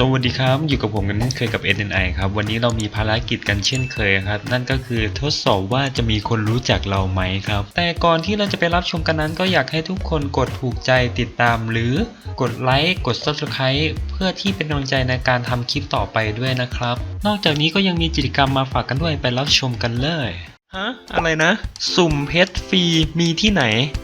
สวัสดีครับ อยู่กับผมกันเคยกับ SNI ครับ วันนี้เรามีภารกิจกันเช่นเคยครับ นั่นก็คือทดสอบว่าจะมีคนรู้จักเราไหมครับ แต่ก่อนที่เราจะไปรับชมกันนั้น ก็อยากให้ทุกคนกดถูกใจติดตาม หรือกดไลค์กด Subscribe เพื่อที่เป็นกำลังใจในการทำคลิปต่อไปด้วยนะครับ นอกจากนี้ก็ยังมีกิจกรรมมาฝากกันด้วยไปรับชมกันเลยฮะอะไรนะ สุ่มเพชรฟรีมีที่ไหน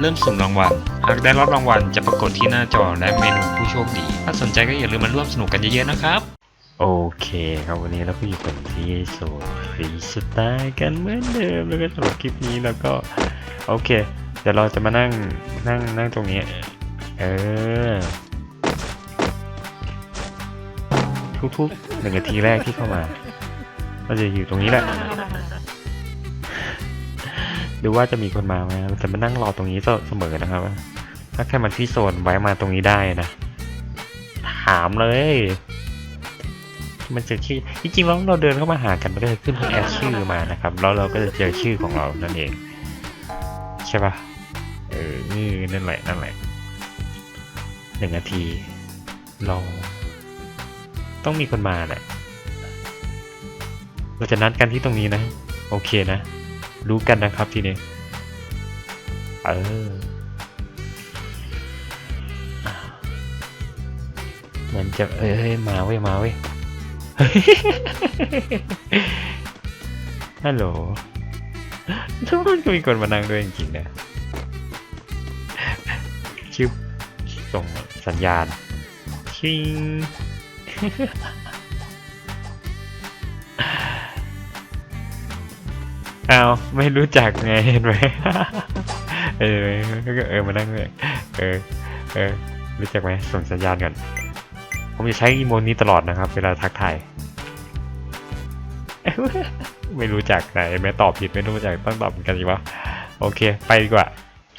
เริ่มสุ่มรางวัล หากได้รับรางวัลจะปรากฏที่หน้าจอและเมนูผู้โชคดี ถ้าสนใจก็อย่าลืมมาร่วมสนุกกันเยอะๆนะครับ โอเคครับวันนี้เราก็อยู่กันที่โซนฟรีสไตล์กันเหมือนเดิมแล้วก็สำหรับคลิปนี้แล้วก็ โอเค เดี๋ยวเราจะมานั่งนั่งนั่งตรงนี้ เออ ทุกๆหนึ่งนาทีแรกที่เข้ามาเราจะอยู่ตรงนี้แหละ ดูว่าจะมีคนมาไหมเราจะมานั่งรอตรงนี้เสมอนะครับ ถ้าแค่มันที่โซนไว้มาตรงนี้ได้นะ ถามเลย มันจะชื่อจริงๆแล้วเราเดินเข้ามาหากันมันก็จะขึ้นแอดชื่อมานะครับ แล้วเราก็จะเจอชื่อของเรานั่นเอง ใช่ปะเออนี่นั่นแหละนั่นแหละหนึ่งนาทีรอต้องมีคนมาแหละเราจะนัดกันที่ตรงนี้นะ โอเคนะ รู้กันนะครับทีนี้ เออ มันจะเอ้ยเอ้ยมาเว้ยมาเว้ยฮัลโหลทุกคนก็มีคนมานั่งด้วยจริงๆนะชิบส่งสัญญาณชิง อาวไม่รู้จักไงเห็นไหมเออก็เออมานั่งด้วยเออเออรู้จักไหมส่งสัญญาณก่อนผมจะใช้อีโมนี้ตลอดนะครับ เวลาทักทายไม่รู้จักไหนแม้ตอบผิดไม่รู้จักต้องตอบเหมือนกันอีกวะโอเค ไปดีกว่า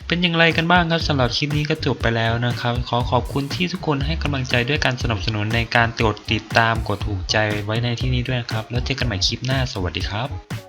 เป็นอย่างไรกันบ้างครับสำหรับคลิปนี้ก็จบไปแล้วนะครับ ขอขอบคุณที่ทุกคนให้กำลังใจด้วยการสนับสนุนในการกดติดตามกดถูกใจไว้ในที่นี้ด้วยนะครับ แล้วเจอกันใหม่คลิปหน้าสวัสดีครับ